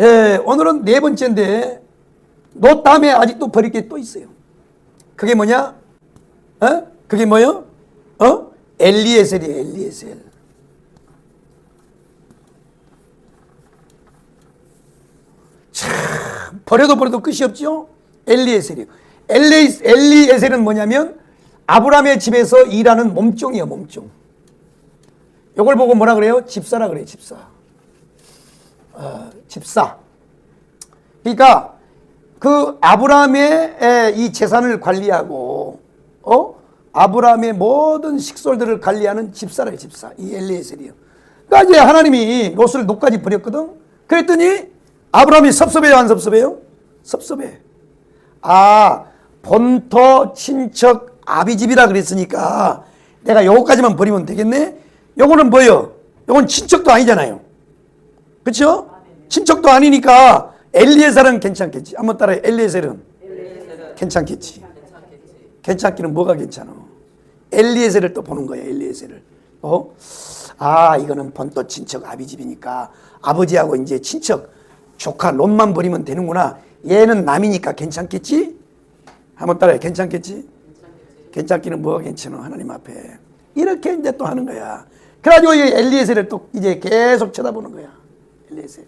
예, 오늘은 네 번째인데 너 다음에 아직도 버릴 게 또 있어요. 그게 뭐냐? 어? 그게 뭐요? 어? 엘리에셀이에요, 엘리에셀. 참, 버려도 버려도 끝이 없죠? 엘리에셀이요. 엘리, 엘리에셀은 뭐냐면 아브라함의 집에서 일하는 몸종이에요, 몸종. 이걸 보고 뭐라 그래요? 집사라 그래요, 집사. 어, 집사. 그러니까 그 아브라함의 에, 이 재산을 관리하고 어 아브라함의 모든 식솔들을 관리하는 집사래요 집사 이 엘리에셀이요. 그러니까 이제 하나님이 롯을 노까지 버렸거든. 그랬더니 아브라함이 섭섭해요 안 섭섭해요? 섭섭해. 아 본토 친척 아비집이라 그랬으니까 내가 요거까지만 버리면 되겠네. 요거는 뭐요? 요건 친척도 아니잖아요. 그렇죠? 친척도 아니니까 엘리에셀은 괜찮겠지. 한번 따라해. 엘리에셀은 괜찮겠지. 괜찮기는 뭐가 괜찮아? 엘리에셀을 또 보는 거야. 엘리에셀을. 어? 아 이거는 본토 친척 아비 집이니까 아버지하고 이제 친척 조카 롯만 버리면 되는구나. 얘는 남이니까 괜찮겠지? 한번 따라해. 괜찮겠지? 괜찮기는 뭐가 괜찮아? 하나님 앞에. 이렇게 이제 또 하는 거야. 그래가지고 이 엘리에셀을 또 이제 계속 쳐다보는 거야. 엘리에셀.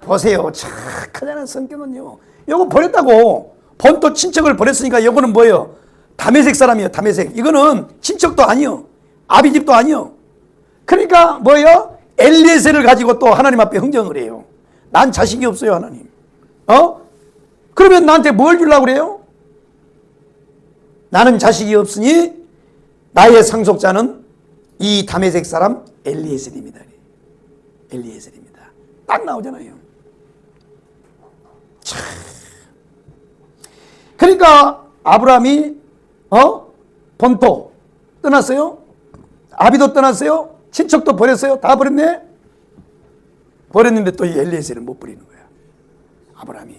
보세요. 착하다는 성격은요. 요거 버렸다고. 본토 친척을 버렸으니까 요거는 뭐예요? 담에색 사람이에요. 담에색. 이거는 친척도 아니요. 아비집도 아니요. 그러니까 뭐예요? 엘리에셀을 가지고 또 하나님 앞에 흥정을 해요. 난 자식이 없어요, 하나님. 어? 그러면 나한테 뭘 주려고 그래요? 나는 자식이 없으니 나의 상속자는 이 담에색 사람 엘리에셀입니다. 엘리에셀입니다. 딱 나오잖아요. 참. 그러니까 아브라함이 어 본토 떠났어요. 아비도 떠났어요. 친척도 버렸어요. 다 버렸네. 버렸는데 또 이 엘리에셀은 못 버리는 거야. 아브라함이.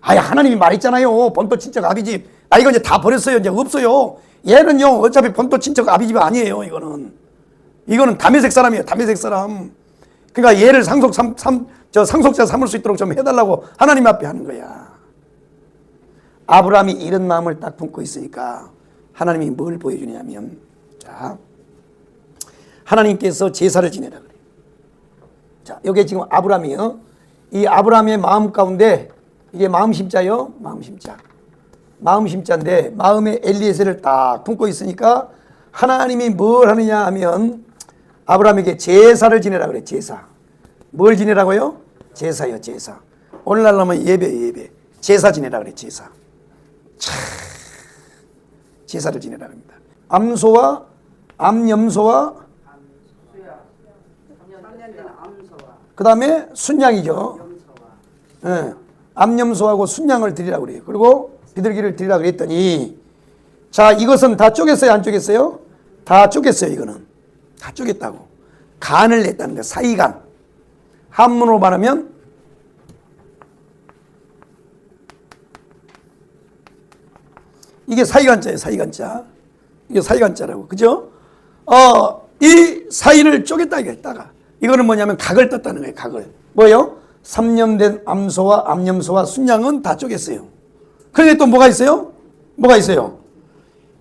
아야 하나님이 말했잖아요. 본토 친척 아비집. 나 이거 이제 다 버렸어요. 이제 없어요. 얘는요 어차피 본토 친척 아비집 아니에요. 이거는 이거는 담에색 사람이에요. 담에색 사람. 그러니까 얘를 상속 삼, 삼, 저 상속자 삼을 수 있도록 좀 해달라고 하나님 앞에 하는 거야. 아브라함이 이런 마음을 딱 품고 있으니까 하나님이 뭘 보여주냐면 자 하나님께서 제사를 지내라 그래. 자 여기 지금 아브라함이요. 이 아브라함의 마음 가운데 이게 마음 심자요. 마음 심자. 마음 심자인데 마음에 엘리에셀을 딱 품고 있으니까 하나님이 뭘 하느냐 하면 아브라함에게 제사를 지내라 그래 제사. 뭘 지내라고요? 제사요 제사. 오늘날 하면 예배 예배. 제사 지내라 그래 제사. 차 제사를 지내라 합니다. 암소와 암염소와 그 다음에 순양이죠. 예, 암염소하고 순양을 드리라고 그래요. 그리고 비둘기를 드리라 그랬더니 자 이것은 다 쪼갰어요? 안 쪼갰어요? 다 쪼갰어요 이거는 다 쪼갰다고 간을 냈다는 거야 사이간 한문으로 말하면 이게 사이간자예요 사이간자 이게 사이간자라고 그죠? 어, 이 사이를 쪼갰다 이게 따가 이거는 뭐냐면 각을 떴다는 거예요 각을 뭐요? 삼년된 암소와 암염소와 순양은 다 쪼갰어요 그런데 또 뭐가 있어요? 뭐가 있어요?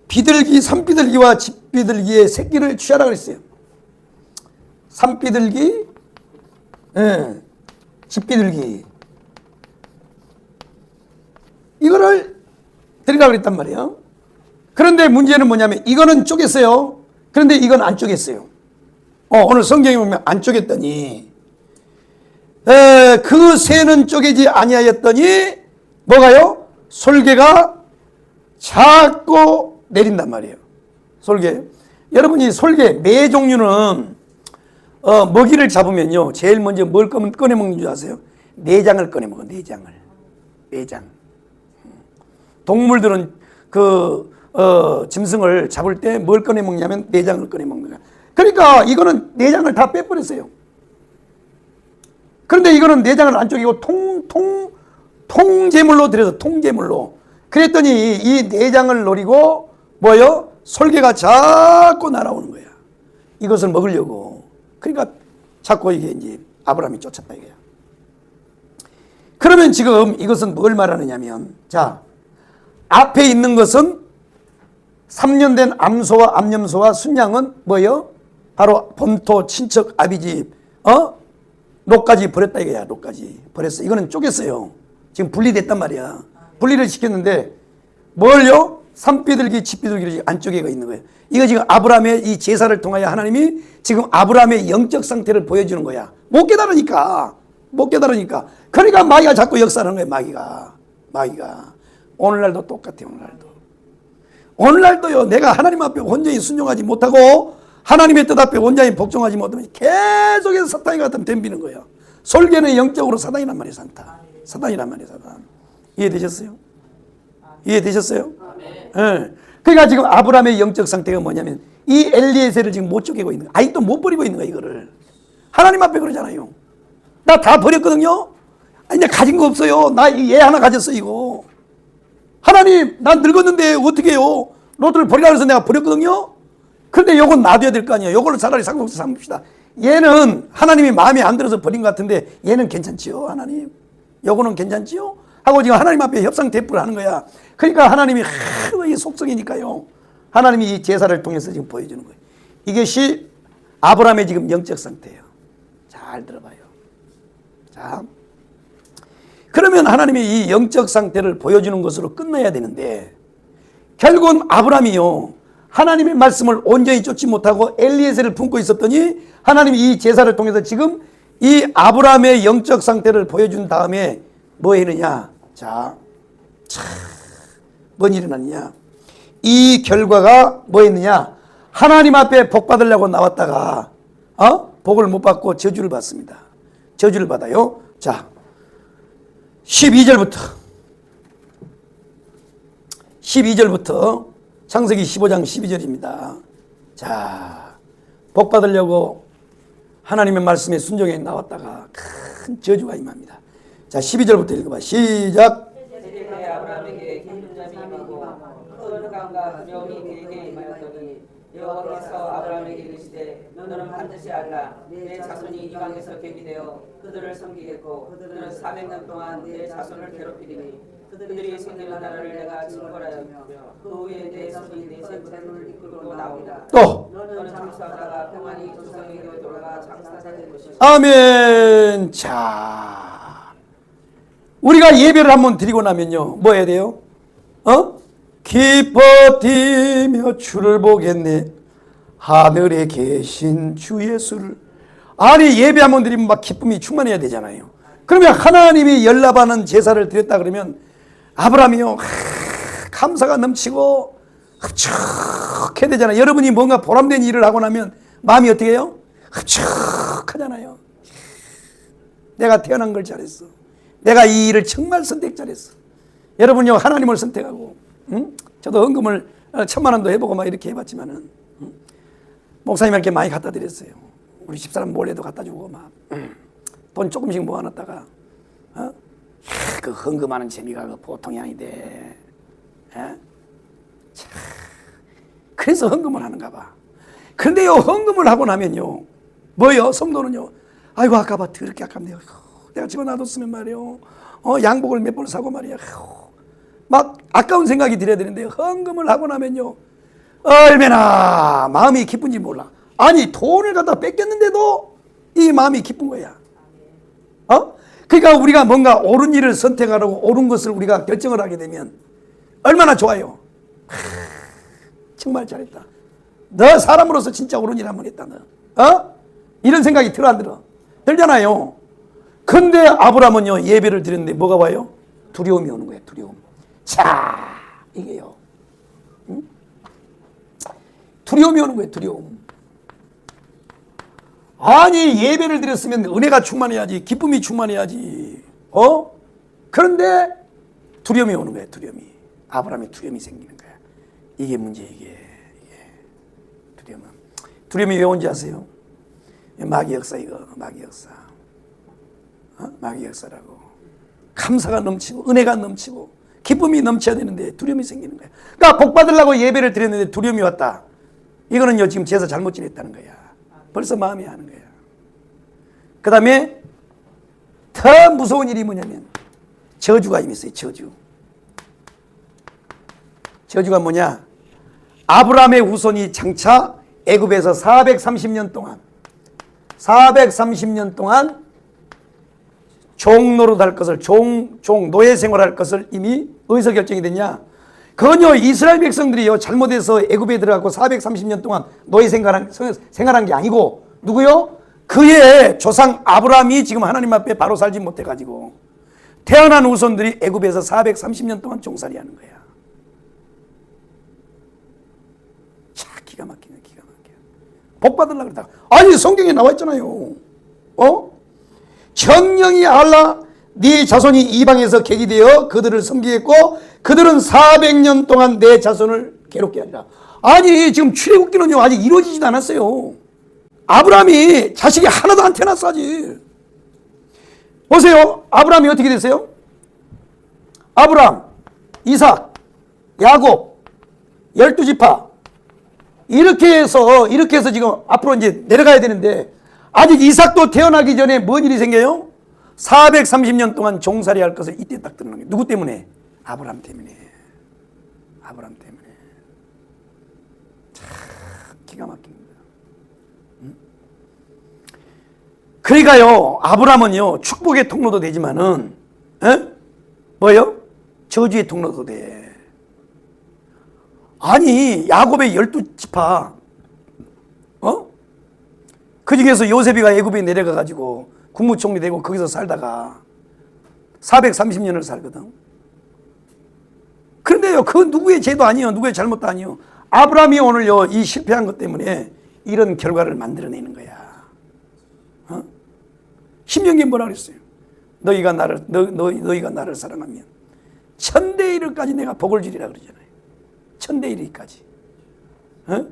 비둘기, 산비둘기와 집비둘기의 새끼를 취하라 그랬어요. 산비둘기, 예, 집비둘기. 이거를 드리라 그랬단 말이에요. 그런데 문제는 뭐냐면 이거는 쪼갰어요. 그런데 이건 안 쪼갰어요. 어, 오늘 성경에 보면 안 쪼갰더니 에, 그 새는 쪼개지 아니하였더니 뭐가요? 솔개가 자꾸 내린단 말이에요. 솔개. 여러분이 솔개 매 종류는 어, 먹이를 잡으면요. 제일 먼저 뭘 꺼내, 먹는 줄 아세요? 내장을 꺼내 먹어. 내장을. 내장. 동물들은 그 어, 짐승을 잡을 때 뭘 꺼내 먹냐면 내장을 꺼내 먹는 거야. 그러니까 이거는 내장을 다 빼버렸어요. 그런데 이거는 내장을 안 쪼개고 통, 통, 통제물로 들여서 통제물로. 그랬더니 이 내장을 노리고 뭐요? 솔개가 자꾸 날아오는 거야. 이것을 먹으려고. 그러니까 자꾸 이게 이제 아브라함이 쫓았다 이거야. 그러면 지금 이것은 뭘 말하느냐면 자 앞에 있는 것은 3년 된 암소와 암염소와 순양은 뭐요? 바로 본토 친척 아비집 어? 노까지 버렸다 이거야 노까지 버렸어 이거는 쪼갰어요 지금 분리됐단 말이야 분리를 시켰는데 뭘요? 산비둘기 집비둘기를 안쪽에가 있는 거예요. 이거 지금 아브라함의 이 제사를 통하여 하나님이 지금 아브라함의 영적 상태를 보여주는 거야. 못 깨달으니까. 못 깨달으니까. 그러니까 마귀가 자꾸 역사하는 거예요 마귀가. 마귀가. 오늘날도 똑같아요 오늘날도. 오늘날도요 내가 하나님 앞에 온전히 순종하지 못하고 하나님의 뜻 앞에 온전히 복종하지 못하면 계속해서 사탄이 같은 덤비는 거예요. 솔개는 영적으로 사단이란 말이에요 사탄. 사단이란 말이에요 사단. 이해되셨어요? 이해되셨어요? 예. 그러니까 지금 아브라함의 영적 상태가 뭐냐면 이 엘리에셀을 지금 못 쪼개고 있는 거예요 아직도 못 버리고 있는 거야 이거를 하나님 앞에 그러잖아요 나 다 버렸거든요 나 가진 거 없어요 나 얘 하나 가졌어 이거 하나님, 난 늙었는데 어떻게 해요? 로또를 버리라 해서 내가 버렸거든요? 그런데 요건 놔둬야 될 거 아니에요. 요거를 차라리 상속세 삼읍시다. 얘는 하나님이 마음에 안 들어서 버린 것 같은데 얘는 괜찮지요, 하나님? 요거는 괜찮지요? 하고 지금 하나님 앞에 협상 대표를 하는 거야. 그러니까 하나님이 이 속성이니까요. 하나님이 이 제사를 통해서 지금 보여주는 거예요. 이것이 아브라함의 지금 영적 상태예요. 잘 들어봐요. 자. 그러면 하나님의 이 영적 상태를 보여주는 것으로 끝나야 되는데 결국은 아브라함이요 하나님의 말씀을 온전히 쫓지 못하고 엘리에셀을 품고 있었더니 하나님이 이 제사를 통해서 지금 이 아브라함의 영적 상태를 보여준 다음에 뭐 했느냐 자, 참, 뭔 일이 났느냐 이 결과가 뭐 했느냐 하나님 앞에 복 받으려고 나왔다가 어? 복을 못 받고 저주를 받습니다 저주를 받아요 자 12절부터 12절부터 창세기 15장 12절입니다. 자, 복 받으려고 하나님의 말씀에 순종해 나왔다가 큰 저주가 임합니다. 자, 12절부터 읽어봐. 시작. 여호와께서 아브라함에게 이르시되 너는 반드시 알라 내 자손이 이방에서 객이 되어 그들을 섬기겠고 그들은 400년 동안 내 자손을 괴롭히리니 그들이 생기는 나라를 내가 징벌하였며 그 후에 내 손이 내 생체를 이끌고 나오리라 또 너는 장수하다가 평안히 조상에게 돌아가 장사가 될 것이고 아멘. 자, 우리가 예배를 한번 드리고 나면요, 뭐 해야 돼요? 어? 기뻐 뛰며 주를 보겠네. 하늘에 계신 주 예수를. 아니, 예배 한번 드리면 막 기쁨이 충만해야 되잖아요. 그러면 하나님이 연락하는 제사를 드렸다 그러면 아브라함이요, 하, 감사가 넘치고 흡축해야 되잖아요. 여러분이 뭔가 보람된 일을 하고 나면 마음이 어떻게 해요? 흡축하잖아요. 내가 태어난 걸 잘했어. 내가 이 일을 정말 선택 잘했어. 여러분요 하나님을 선택하고, 응? 저도 헌금을 어, 천만 원도 해보고 막 이렇게 해봤지만은 응? 목사님한테 많이 갖다 드렸어요. 우리 집사람 몰래도 갖다 주고 막 돈 조금씩 모아놨다가 어? 야, 그 헌금하는 재미가 그 보통이 아닌데. 예? 참, 그래서 헌금을 하는가 봐. 근데요, 헌금을 하고 나면요, 뭐요? 성도는요, 아이고, 아까봐 더럽게 아깝네요. 내가 집어놔뒀으면 말이요. 어, 양복을 몇벌 사고 말이야. 막 아까운 생각이 들어야 되는데, 헌금을 하고 나면요, 얼마나 마음이 기쁜지 몰라. 아니, 돈을 갖다 뺏겼는데도 이 마음이 기쁜 거야. 어? 그러니까 우리가 뭔가 옳은 일을 선택하라고 옳은 것을 우리가 결정을 하게 되면 얼마나 좋아요. 하, 정말 잘했다. 너 사람으로서 진짜 옳은 일 한 번 했다. 너. 어? 이런 생각이 들어 안 들어? 들잖아요. 근데 아브라함은요 예배를 드렸는데 뭐가 와요? 두려움이 오는 거예요. 두려움. 자 이게요. 응? 두려움이 오는 거예요. 두려움. 아니 예배를 드렸으면 은혜가 충만해야지 기쁨이 충만해야지 어 그런데 두려움이 오는 거야 두려움이 아브라함의 두려움이 생기는 거야 이게 문제 이게 두려움은 두려움이 왜 온지 아세요 마귀 역사 이거 마귀 역사 어? 마귀 역사라고 감사가 넘치고 은혜가 넘치고 기쁨이 넘쳐야 되는데 두려움이 생기는 거야 그러니까 복 받으려고 예배를 드렸는데 두려움이 왔다 이거는요 지금 제사 잘못 지냈다는 거야 벌써 마음이 하는 거야. 그 다음에 더 무서운 일이 뭐냐면 저주가 임했어요. 저주. 저주가 뭐냐? 아브라함의 후손이 장차 애굽에서 430년 동안 430년 동안 종노릇 할 것을 종, 종 노예 생활할 것을 이미 어디서 결정이 됐냐? 그건요 이스라엘 백성들이요 잘못해서 애굽에 들어가고 430년 동안 노예 생활한, 생활한 게 아니고 누구요? 그의 조상 아브라함이 지금 하나님 앞에 바로 살지 못해 가지고 태어난 후손들이 애굽에서 430년 동안 종살이하는 거야. 자 기가 막히네 기가 막혀. 복 받으려고 그러다가 아니 성경에 나와 있잖아요. 어? 정령이 알라 네 자손이 이방에서 객이 되어 그들을 섬기겠고 그들은 400년 동안 내 자손을 괴롭게 하리라. 아니 지금 출애굽기는요 아직 이루어지지도 않았어요. 아브라함이 자식이 하나도 안 태어났어 아직. 보세요. 아브라함이 어떻게 됐어요? 아브라함, 이삭, 야곱, 열두 지파 이렇게 해서 이렇게 해서 지금 앞으로 이제 내려가야 되는데 아직 이삭도 태어나기 전에 뭔 일이 생겨요? 430년 동안 종살이 할 것을 이때 딱 드러난 게 누구 때문에? 아브라함 때문에. 아브라함 때문에. 참 기가 막힙니다. 음? 그러니까요, 아브라함은요, 축복의 통로도 되지만은, 에? 뭐요? 저주의 통로도 돼. 아니, 야곱의 열두 지파, 어? 그 중에서 요셉이가 애굽에 내려가 가지고 국무총리 되고 거기서 살다가 430년을 살거든. 그런데요, 그 누구의 죄도 아니요, 누구의 잘못도 아니요. 아브라함이 오늘요 이 실패한 것 때문에 이런 결과를 만들어내는 거야. 어? 신명기 뭐라 그랬어요? 너희가 나를 너, 너 너희가 나를 사랑하면 천대 일을까지 내가 복을 주리라 그러잖아요. 천대 일일까지. 어?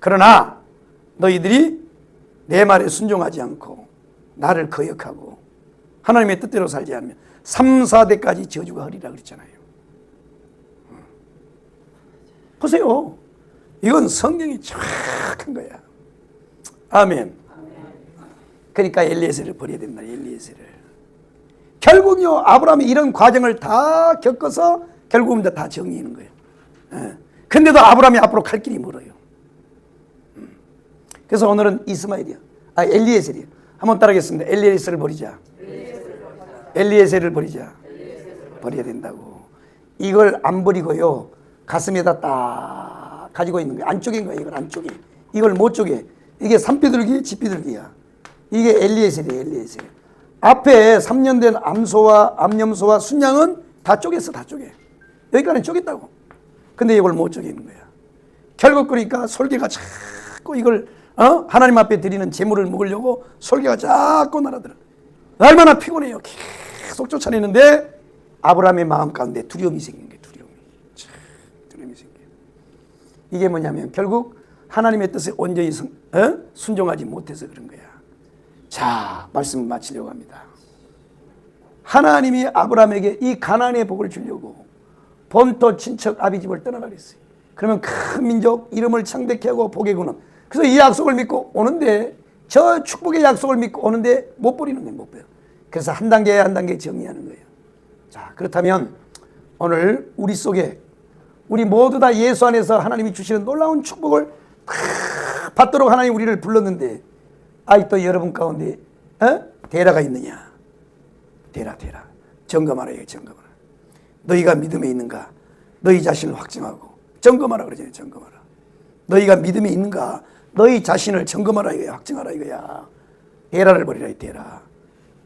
그러나 너희들이 내 말에 순종하지 않고 나를 거역하고 하나님의 뜻대로 살지 않으면 3, 4대까지 저주가 허리라 그랬잖아요. 어. 보세요. 이건 성경이 정확한 거야. 아멘. 그러니까 엘리에셀을 버려야 된다. 엘리에셀을. 결국요 아브라함이 이런 과정을 다 겪어서 결국은 다 정리하는 거예요. 예. 근데도 아브라함이 앞으로 갈 길이 멀어요. 음. 그래서 오늘은 이스마엘이야. 아 엘리에셀이야. 한번 따라하겠습니다. 엘리에셀을 버리자. 엘리에셀을 버리자. 버려야 된다고. 이걸 안 버리고요. 가슴에다 딱 가지고 있는 거야. 안쪽인 거야. 이걸 안쪽에. 이걸 못 쪽에. 이게 산비둘기, 집비둘기야. 이게 엘리에셀이에요. 엘리에셀. 앞에 3년 된 암소와 암염소와 순양은 다 쪼갰어. 다 쪼개. 여기까지는 쪼갰다고. 근데 이걸 못 쪼개는 거야. 결국 그러니까 솔개가 자꾸 이걸 어? 하나님 앞에 드리는 재물을 먹으려고 솔개가 자꾸 날아들어. 얼마나 피곤해요. 계속 쫓아내는데 아브라함의 마음 가운데 두려움이 생긴. 두려움이. 참, 두려움이 생겨. 이게 뭐냐면 결국 하나님의 뜻에 온전히 순, 어? 순종하지 못해서 그런 거야. 자, 말씀 마치려고 합니다. 하나님이 아브라함에게 이 가나안의 복을 주려고 본토 친척 아비집을 떠나라 그랬어요. 그러면 큰 민족 이름을 창대케 하고 복의 군은 그래서 이 약속을 믿고 오는데 저 축복의 약속을 믿고 오는데 못 버리는 거예요. 못 버려. 그래서 한 단계 한 단계 정리하는 거예요. 자, 그렇다면 오늘 우리 속에 우리 모두 다 예수 안에서 하나님이 주시는 놀라운 축복을 크- 받도록 하나님 우리를 불렀는데 아직도 여러분 가운데 어? 대라가 있느냐? 대라 대라 점검하라 이거 점검하라. 너희가 믿음에 있는가? 너희 자신을 확증하고 점검하라 그러잖아요. 점검하라. 너희가 믿음에 있는가? 너희 자신을 점검하라 이거야. 확증하라 이거야. 대라를 버리라 이 대라.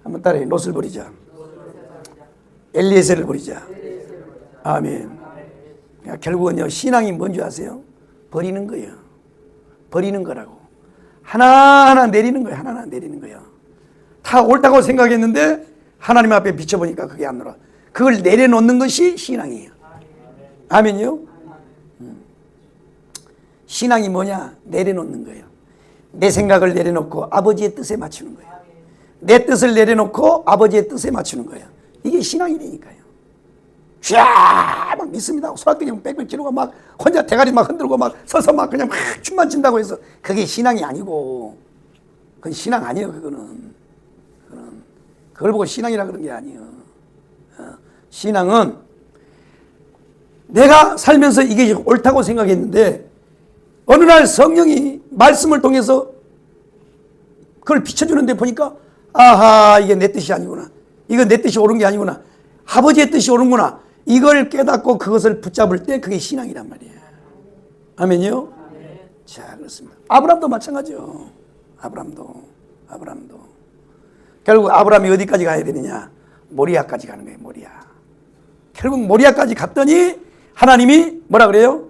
한번 따라해. 롯을 버리자. 엘리에셀을 버리자. 아멘. 그러니까 결국은요 신앙이 뭔지 아세요? 버리는 거예요. 버리는 거라고. 하나하나 내리는 거예요. 하나하나 내리는 거예요. 다 옳다고 생각했는데 하나님 앞에 비춰보니까 그게 안 놀아. 그걸 내려놓는 것이 신앙이에요. 아멘요? 음. 신앙이 뭐냐? 내려놓는 거예요. 내 생각을 내려놓고 아버지의 뜻에 맞추는 거예요. 내 뜻을 내려놓고 아버지의 뜻에 맞추는 거예요. 이게 신앙이니까요. 쫙! 막 믿습니다. 소라뜨기 빽빽 지르고 막 혼자 대가리 막 흔들고 막 서서 막 그냥 막 춤만 춘다고 해서 그게 신앙이 아니고 그건 신앙 아니에요. 그거는. 그거는. 그걸 보고 신앙이라 그런 게 아니에요. 어. 신앙은 내가 살면서 이게 옳다고 생각했는데 어느 날 성령이 말씀을 통해서 그걸 비춰주는데 보니까 아하 이게 내 뜻이 아니구나. 이건 내 뜻이 옳은 게 아니구나. 아버지의 뜻이 옳은구나. 이걸 깨닫고 그것을 붙잡을 때 그게 신앙이란 말이야 아멘이요? 자 그렇습니다. 아브람도 마찬가지요. 아브람도 아브람도. 결국 아브람이 어디까지 가야 되느냐? 모리아까지 가는 거예요 모리아. 결국 모리아까지 갔더니 하나님이 뭐라 그래요?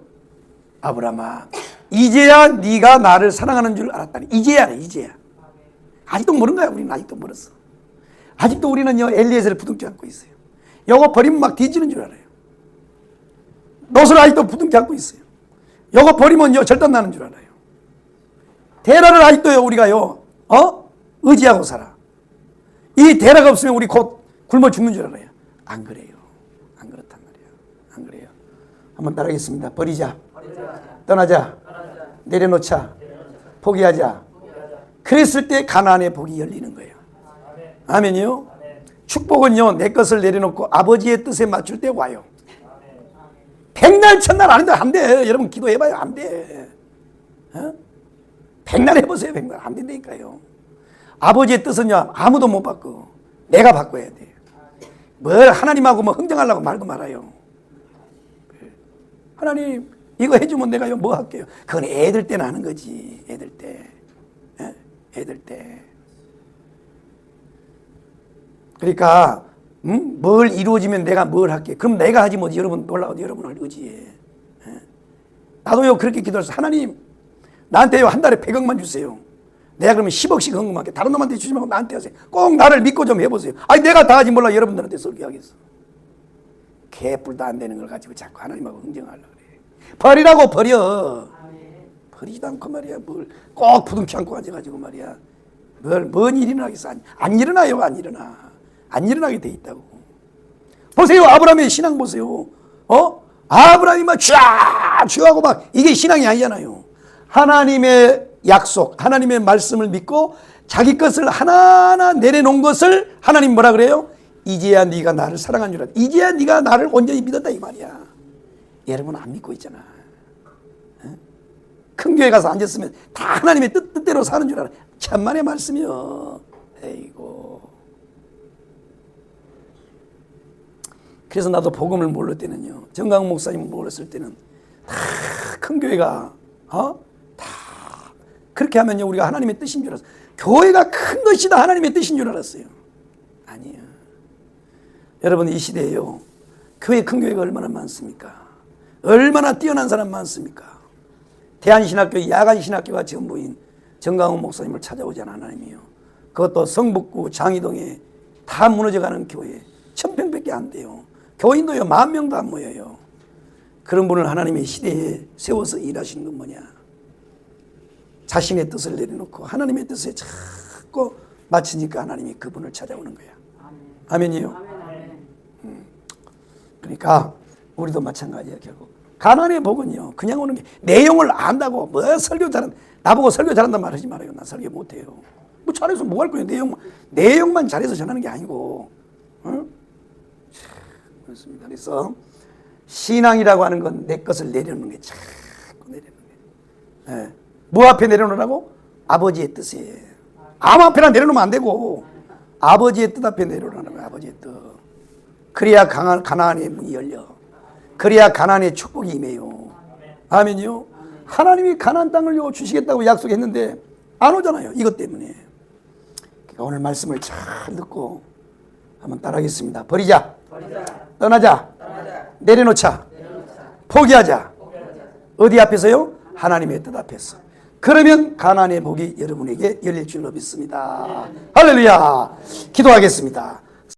아브라함아 이제야 네가 나를 사랑하는 줄 알았다니. 이제야 이제야. 아직도 모르는 거야 우리는 아직도 멀었어 아직도 우리는요 엘리에셀을 부둥켜 안고 있어요. 요거 버리면 막 뒤지는 줄 알아요. 롯을 아직도 부둥켜 안고 있어요. 요거 버리면요 절단 나는 줄 알아요. 대라를 아직도요 우리가요 어? 의지하고 살아. 이 대라가 없으면 우리 곧 굶어 죽는 줄 알아요. 안 그래요. 안 그렇단 말이에요 안 그래요. 한번 따라하겠습니다. 버리자. 떠나자 내려놓자. 포기하자. 그랬을 때 가나안의 복이 열리는 거예요. 아멘이요? 축복은요 내 것을 내려놓고 아버지의 뜻에 맞출 때 와요. 백날 첫날 아닌데 안 돼. 여러분 기도해봐요. 안 돼. 어? 백날 해보세요. 백날. 안 된다니까요. 아버지의 뜻은요 아무도 못 바꿔. 내가 바꿔야 돼 뭘 하나님하고 뭐 흥정하려고 말도 말아요. 하나님 이거 해주면 내가요 뭐 할게요? 그건 애들 때는 하는 거지 애들 때. 예? 애들 때. 그러니까 음? 뭘 이루어지면 내가 뭘 할게? 그럼 내가 하지 뭐지? 여러분 놀라워도 여러분을 의지해 예? 나도요 그렇게 기도해서 하나님 나한테요 한 달에 100억만 주세요. 내가 그러면 10억씩 헌금할게. 다른 놈한테 주지 말고 나한테 하세요. 꼭 나를 믿고 좀 해보세요. 아니 내가 다 하지 몰라. 여러분들한테 설교하겠어. 개뿔도 안 되는 걸 가지고 자꾸 하나님하고 흥정하려고 버리라고 버려. 버리지도 않고 말이야. 뭘 꼭 부둥켜 안고 앉아가지고 말이야. 뭘, 뭔 일이 나겠어? 안, 안 일어나요 안 일어나. 안 일어나게 돼 있다고. 보세요 아브라함의 신앙 보세요. 어? 아브라함이 막 쫙 쥐하고 막 이게 신앙이 아니잖아요. 하나님의 약속 하나님의 말씀을 믿고 자기 것을 하나하나 내려놓은 것을 하나님 뭐라 그래요? 이제야 네가 나를 사랑한 줄 알아 이제야 네가 나를 온전히 믿었다 이 말이야 여러분 안 믿고 있잖아 큰 교회 가서 앉았으면 다 하나님의 뜻, 뜻대로 사는 줄 알아. 천만의 말씀이요. 에이고. 그래서 나도 복음을 몰랐을 때는요. 정강 목사님 몰랐을 때는 다 큰 교회가 어? 다 그렇게 하면요 우리가 하나님의 뜻인 줄 알았어. 교회가 큰 것이다 하나님의 뜻인 줄 알았어요. 아니에요. 여러분 이 시대에요. 교회 큰 교회가 얼마나 많습니까? 얼마나 뛰어난 사람 많습니까? 대한신학교 야간신학교가 전부인 정강훈 목사님을 찾아오잖아 하나님이요. 그것도 성북구 장이동에 다 무너져가는 교회 천평밖에 안 돼요. 교인도요 만 명도 안 모여요. 그런 분을 하나님의 시대에 세워서 일하시는 건 뭐냐? 자신의 뜻을 내려놓고 하나님의 뜻에 자꾸 맞추니까 하나님이 그분을 찾아오는 거야. 아멘이요. 음. 그러니까 우리도 마찬가지야 결국. 가난의 복은요 그냥 오는 게 내용을 안다고 뭐 설교 잘한 나보고 설교 잘한단 말 하지 말아요. 나 설교 못해요. 뭐 잘해서 뭐 할 거예요? 내용 내용만 잘해서 전하는 게 아니고. 응? 참, 그렇습니다. 그래서 신앙이라고 하는 건 내 것을 내려놓는 게 자꾸 내려놓는 게 예. 뭐 앞에 내려놓으라고? 아버지의 뜻에 아무 앞에나 내려놓으면 안 되고. 아버지의 뜻 앞에 내려놓으라는 거예요 아버지의 뜻. 그래야 강한 가나안의 문이 열려 그래야 가나안의 축복이 임해요. 아멘이요. 하나님이 가나안 땅을 요 주시겠다고 약속했는데 안 오잖아요. 이것 때문에. 그러니까 오늘 말씀을 잘 듣고 한번 따라하겠습니다. 버리자. 떠나자. 내려놓자. 포기하자. 어디 앞에서요? 하나님의 뜻 앞에서. 그러면 가나안의 복이 여러분에게 열릴 줄로 믿습니다. 할렐루야. 기도하겠습니다.